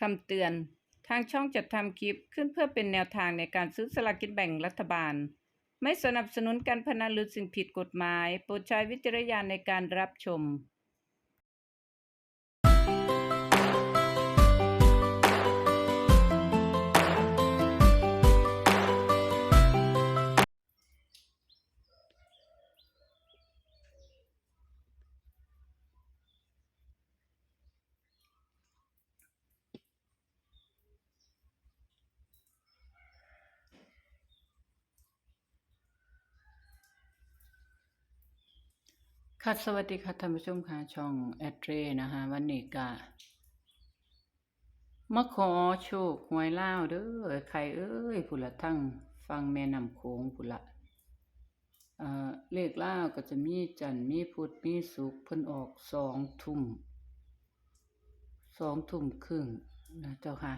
คำเตือน ทางช่องจัดทำคลิปขึ้นเพื่อเป็นแนวทางในการซื้อสลากกินแบ่งรัฐบาล ไม่สนับสนุนการพนันหรือสิ่งผิดกฎหมาย โปรดใช้วิจารณญาณในการรับชม ค่ะสวัสดีค่ะท่านผู้ชมค่ะช่องแอดเรนะคะวันนี้กะมาขอโชคหวยเล่าเด้อใครเอ้ยผุละทั้งฟังแม่นำโค้งผุละเอ่อเลขเล่าก็จะมีจันมีพุธมีสุกเพิ่นออกสองทุ่มสองทุ่มครึ่งนะเจ้าค่ะ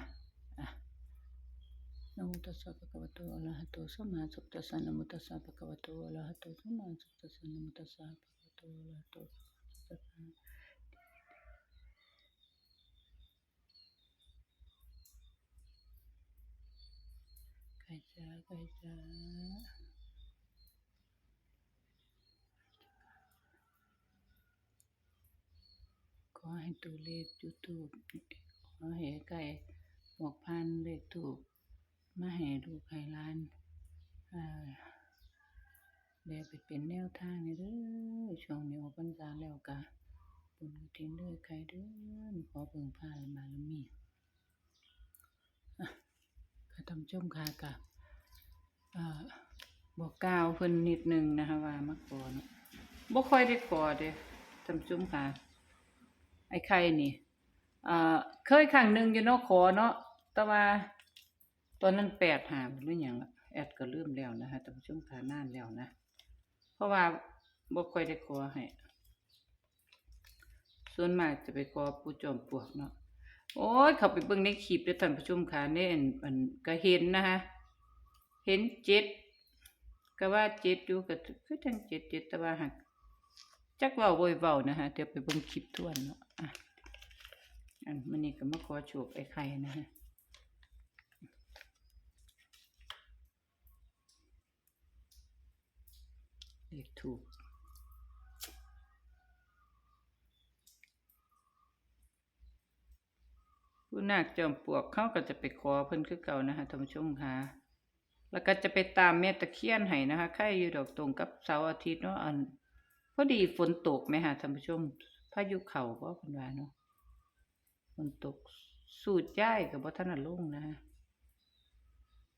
นะมุตสสะปะควะโตอะระหะโตสัมมาสัมพุทธัสนะมุตสสะปะควะโตอะระหะโตสัมมาสัมพุทธัสนะมุตสสะ ตุลาตุสภาไก่จ้าไก่จ้าขอให้ตัวเลขจุดถูบขอให้ไก่บอกพันเลขถูกมาให้ลูกไก่ลานอ่า แบบไปเป็นแนวทางนี่เด้อช่วงนี้ออกพรรษาแล้วกะบุญกฐินเด้อใครเด้อขอเบิ่งพาบารมีค่ะทำชมค่ะกะบอกกล่าวเพิ่นนิดนึงนะคะว่ามักก่อนบ่ค่อยได้กอดเด้ทำชมค่ะ ไอ้ไข่นี่เคยครั้งหนึ่งอยู่นอกขอเนาะแต่ว่าตอนนั้นแปดหาหรือยังแอดก็เริ่มแล้วนะคะทำชมคานานแล้วนะ เพราะว่าบ่ค่อยได้ขอให้ส่วนมากจะไปขอผู้จอมปวกเนาะโอ้ยเขาไปเบิ่งในคลิปเด้อท่านผู้ชมค่ะเนี่ยอันก็เห็นนะคะเห็นเจ็ดก็ว่าเจ็ดอยู่ก็คือทั้งเจ็ดเจ็ดต่ว่าหักจักว่าโวยเบานะฮะเดี๋ยวไปเบิ่งคลิปทวนเนาะอะอันมันนี่ก็มาขอโชคไอ้ไข่นะฮะ เลขถูก ผู้นาคจอมปลวกเขาก็จะไปขอเพิ่นคือเก่านะคะท่านผู้ชมคะแล้วก็จะไปตามเม่ตะเคียนให้นะคะใครอยู่ดอกตรงกับเสาร์อาทิตย์เนาะอันพอดีฝนตกไหมคะท่านผู้ชมพายุเข่าก็เป็นว่าเนาะฝนตกสูดย่ายกับวัฒนลุ่งนะ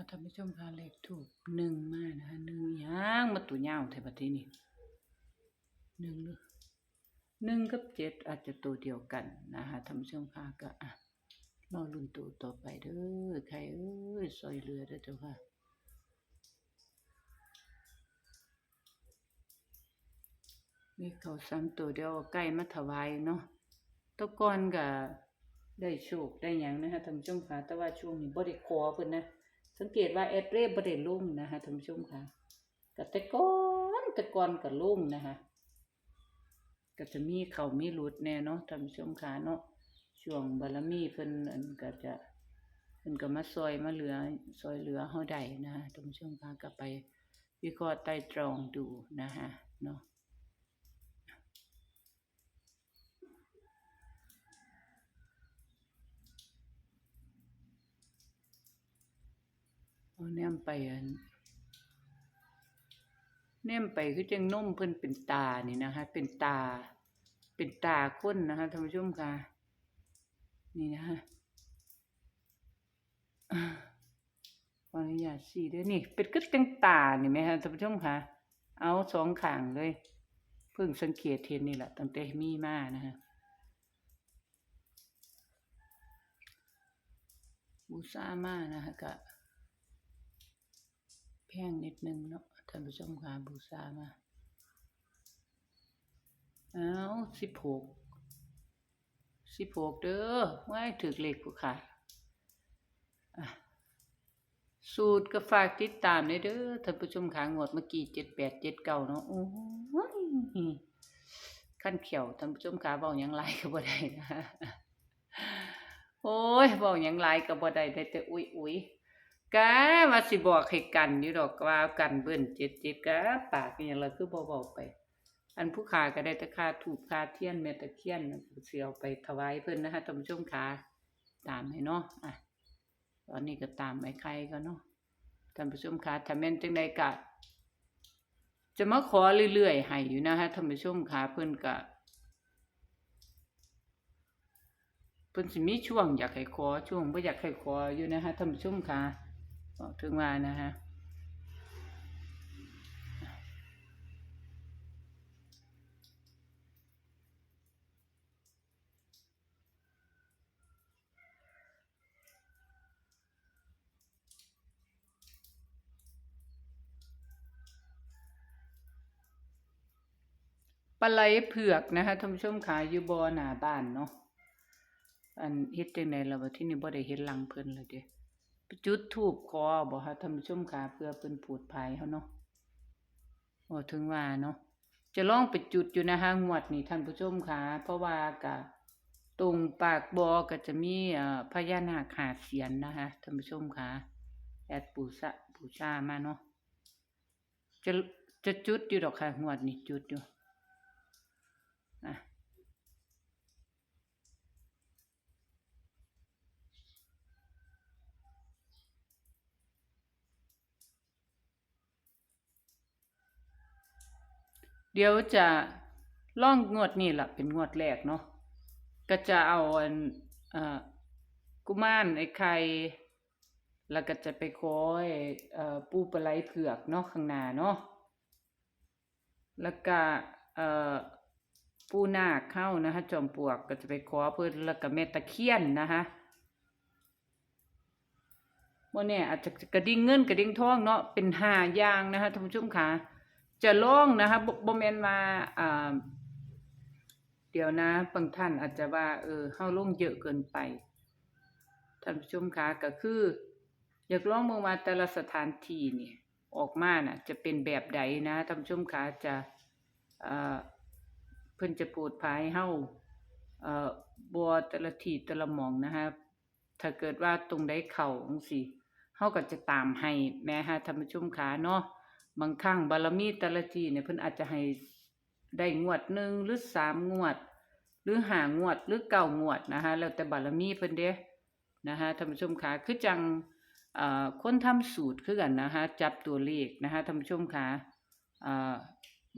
ค่ะท่านผู้ชมค่ะเลขถูกหนึ่งมานะคะหนึ่งย่างมาตัวยาวแถวปทศนี้หนึ่งหรือหนึ่งกับเจ็ดอาจจะตัวเดียวกันนะคะท่านผู้ชมค่ะก็อะรอลุ้นตัวต่อไปเด้อใครเอ้ยซอยเรือเด้อเจ้าค่ะมีเขาสามตัวเดียวใกล้มาถวายเนาะตะกอนก็ได้โชคได้หยังนะคะท่านผู้ชมค่ะแต่ว่าช่วงนี้บ่ได้ขอเพิ่นนะ สังเกตว่าแอดเรบ่ได้ลงนะคะท่านผู้ชมค่ะก็แต่ก่อนแต่ก่อนก็ลงนะคะก็จะมีเขามีหลุดแน่เนาะท่านผู้ชมค่ะเนาะช่วงบารมีเพิ่นอันก็จะเพิ่นก็มาซอยมาเหลือซอยเหลือเฮาได้นะคะท่านผู้ชมค่ะก็ไปวิเคราะห์ไต่ตรองดูนะคะเนาะ แนมไปอันแนมไปคือจังนมเพิ่นเป็นตานี่นะคะ เป็นตา เป็นตาคนนะคะท่านผู้ชมค่ะนี่นะคะอ่าขออนุญาตสีด้วยนี่ เป็นกึดจังตานี่ไหมคะท่านผู้ชมค่ะ เอาสองข้างเลย เพิ่งสังเกตเห็นนี่แหละตั้งแต่มีมานะคะบูซามานะคะก็ แพงนิดนึงเนาะท่านผู้ชมค่ะบูชามาเอาสิบหกสิบหกเด้อไว้ถือเหลขกูค่ะอะ สูตรก็ฝากติดตามเลยเด้อท่านผู้ชมขางวดเมื่อกี้เจ็ดแปดเจ็ดเก้าเนาะโอ้ยขั้นเขียวท่านผู้ชมขาบอกยังไรก็บ่ได้นะโอ้ยบอกยังไรก็บ่ได้ได้แต่อุ้ยอุ้ย กะว่าสิบอกให้กันอยู่ดอกว่ากันเบิ่นเจ็ดเจ็ดกะปากอหย่างละคือบ่เว้าไป อันผู้ขาก็ได้แต่คาถูกคาเทียนแม่ตะเคียนเสิเอาไปถวายเพิ่นนะคะท่านผู้ชมค่ะตามให้เนาะอะตอนนี้ก็ตามไอ้ไข่ก็เนาะท่านผู้ชมค่ะถ้าแม่นจังใดก็จะมาขอเรื่อยๆให้อยู่นะคะท่านผู้ชมค่ะเพิ่นก็เพิ่นสิมีช่วงอยากให้ขอช่วงบ่อยากให้ขออยู่นะคะท่านผู้ชมค่ะ บอกถึงว่านะฮะปลาไหลเผือกนะคะท่านผู้ชมขายอยู่บ่อหน้าบ้านเนาะอันเฮ็ดจังไดล่ะว่าที่นี่บ่ได้เฮ็ดหลังเพิ่นเลยเด้ จุดทูบขอบ่คะท่านผู้ชมค่ะเพื่อเพิ่นปูดภายเฮาเนาะบ่ถึงว่าเนาะจะลองไปจุดอยู่นะคะงวดนี้ท่านผู้ชมค่ะเพราะว่าก็ตรงปากบอก็จะมีเอ่อพญานาคห้าเสียนนะคะท่านผู้ชมค่ะแอดปูชะบูชามาเนาะจะจะจุดอยู่ดอกค่ะงวดนี้จุดอยู่ ดี๋ยวจะล่องงวดนี่ละเป็นงวดแรกเนาะก็จะเอาอันกุมารไอ้ไข่แล้วก็จะไปขอไอ้ปูปลาไหลเผือกเนาะข้างหน้าเนาะแล้วก็ปูนาคเข้านะคะจอมปลวกก็จะไปขอเพิ่นแล้วก็แม่ตะเคียนนะคะบ่แน่อาจจะกระดิ่งเงินกระดิ่งทองเนาะเป็นหาอย่างนะคะท่านผู้ชมค่ะ จะลองนะคะบ่บ่แม่นว่าอ่าเดี๋ยวนะบางท่านอาจจะว่า เออเฮาลงเยอะเกินไปท่านผู้ชมคะก็คือ อยากลองเบิ่งว่าแต่ละสถานที่นี่ออกมาน่ะ จะเป็นแบบใดนะท่านผู้ชมคะจะเอ่อเพิ่นจะปรดภายเฮาเอ่อบ่แต่ละที่แต่ละหม่องนะคะถ้าเกิดว่าตรงใดเข้าจังซี่เฮาก็จะตามให้แม่ฮะท่านผู้ชมคะเนาะ บางครั้งบารมีแต่ละทีเนี่ยเพิ่นอาจจะให้ได้งวดหนึ่งหรือสามงวด หรือหางวดหรือเก้างวดนะคะแล้วแต่บารมีเพิ่นเด้นะคะท่านผู้ชมค่ะคือจังเอ่อคนทำสูตรคือกันนะคะจับตัวเลขนะคะท่านผู้ชมค่ะเอ่อ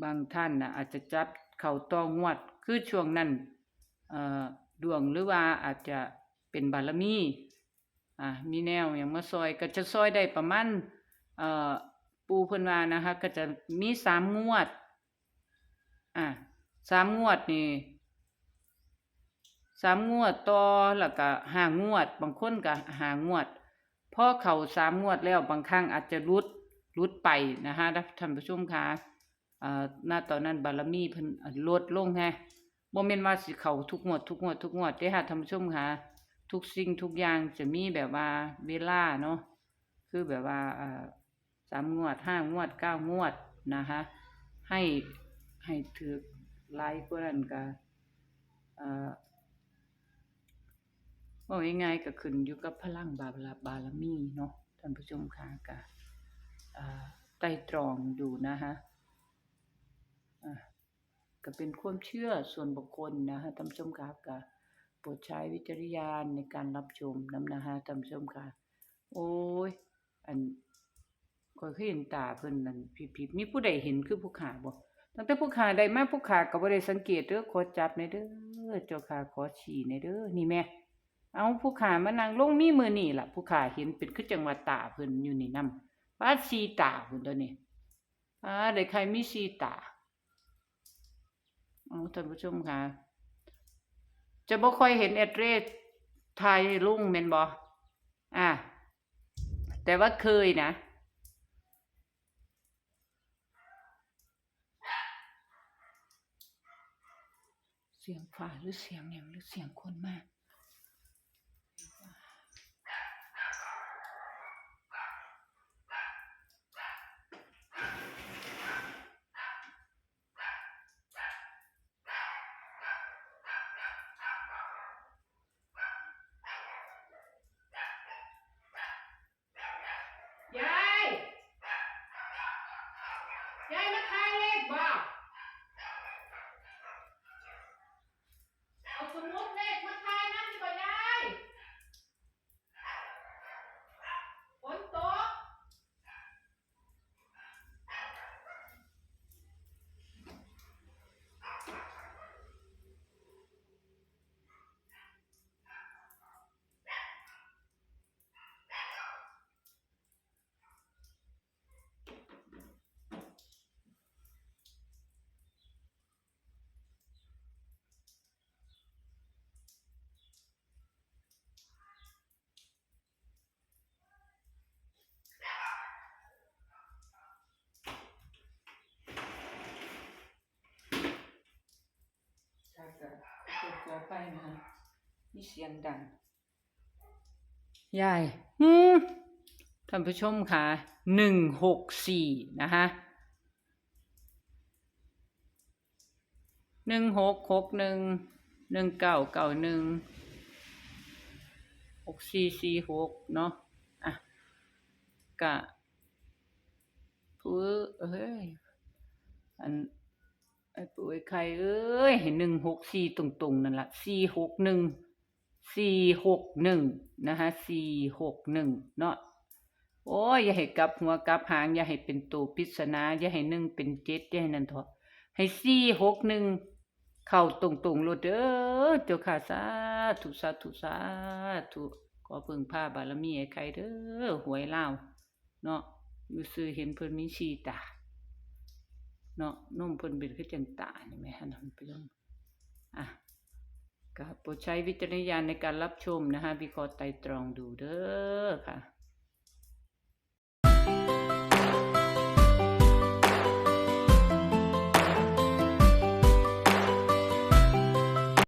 บางท่านนะอาจจะจับเข้าต่องวดคือช่วงนั้นเอ่อดวงหรือว่าอาจจะเป็นบารมีอ่ามีแนวอย่างมาซอยก็จะซอยได้ประมาณเอ่อ ปูเพิ่นว่านะคะ ก็จะมีสามงวด อ่าสามงวดนี่สามงวดต่อแล้วก็ห้างวด บางคนก็ห้างวดพอเข้าสามงวดแล้วบางครั้งอาจจะรุดรุดไปนะคะท่านผู้ชมคะอ่าณตอนนั้นบารมีเพิ่นลดลงแฮะบ่แม่นว่าสิเข้าทุกงวดทุกงวดทุกงวดเด้ค่ะท่านผู้ชมค่ะ ทุกสิ่งทุกอย่างจะมีแบบว่าเวลาเนาะคือแบบว่าอ่า สามงวดห้างวดเก้างวดนะคะ ให้ให้ถือหลายกว่านั้นก็อ่าว่าง่ายๆก็ขึ้นอยู่กับพลังบาบลบารมีเนาะท่านผู้ชมค่ะก็อ่าไต่ตรองดูนะคะอ่าก็เป็นความเชื่อส่วนบุคคลนะคะท่านผู้ชมค่ะก็โปรดใช้วิจารณญาณในการรับชมนำนะคะท่านผู้ชมค่ะ โอ้ยอัน ข้อยเคยเห็นตาเพิ่นนั่นผิดๆมีผู้ใดเห็นคือผู้ขาบ่ตั้งแต่ผู้ขาได้มาผู้ขาก็บ่ได้สังเกตเด้อขอจับหน่อยเด้อเจ้าค่ะขอชี้หน่อยเด้อนี่แม่เอาผู้ขามานั่งลงมีมือนี่ล่ะ ผู้ขาเห็นเป็นคือจังหวัดตาเพิ่นอยู่นี่นำว่าสีตาเพุ่นตัวนี้อ่าได้ใครมีสีตาเอาท่านผู้ชมค่ะ จะบ่ค่อยเห็นแอดเรสไทยลุงแม่นบ่อ่าแต่ว่าเคยนะ เสียงฝ่าหรือเสียงอยังหรือเสียงคนมาก ยาย ยายมาทายเลขบ่เอาสมุดเลขมาทายนั่นดีกว่ายายฝนตก ถ้าเกิดเกิดก่อไฟนะมีเสียงดังยายอืมท่านผู้ชมค่ะหนึ่งหกสี่นะคะหนึ่งหกหกหนึ่งหนึ่งเก้าเก้าหนึ่งหกสี่สี่หกเนาะอะกะผู้เอ้ยอัน ไอ้ปุ๋ยไข่เอ้ยเห็นหนึ่งหกสี่ตรงๆนั่นละสี่หกหนึ่งสี่หกหนึ่งนะคะสี่หกหนึ่งเนาะโอ้ยอย่าให้กลับหัวกลับหางอย่าให้เป็นตัวปริศนาอย่าให้หนึ่งเป็นเจ็ดอย่าให้นั่นเถอะให้สี่หกหนึ่งเข้าตรงๆโลดเด้อเจ้าค่ะสาธุสาธุสาธุขอพึ่งพาบารมีไอ้ไข่เด้อหวยเลาเนาะอยู่ซื่อเห็นเพิ่นมีชีตา เนาะนุ่มเพิ่นเป็นคือจังตานี่ไหมหั่นน่ะมันเป็นเรื่องอะก็โปรดใช้วิจารณญาณในการรับชมนะคะวิเคราะห์ไตรตรองดูเด้อค่ะ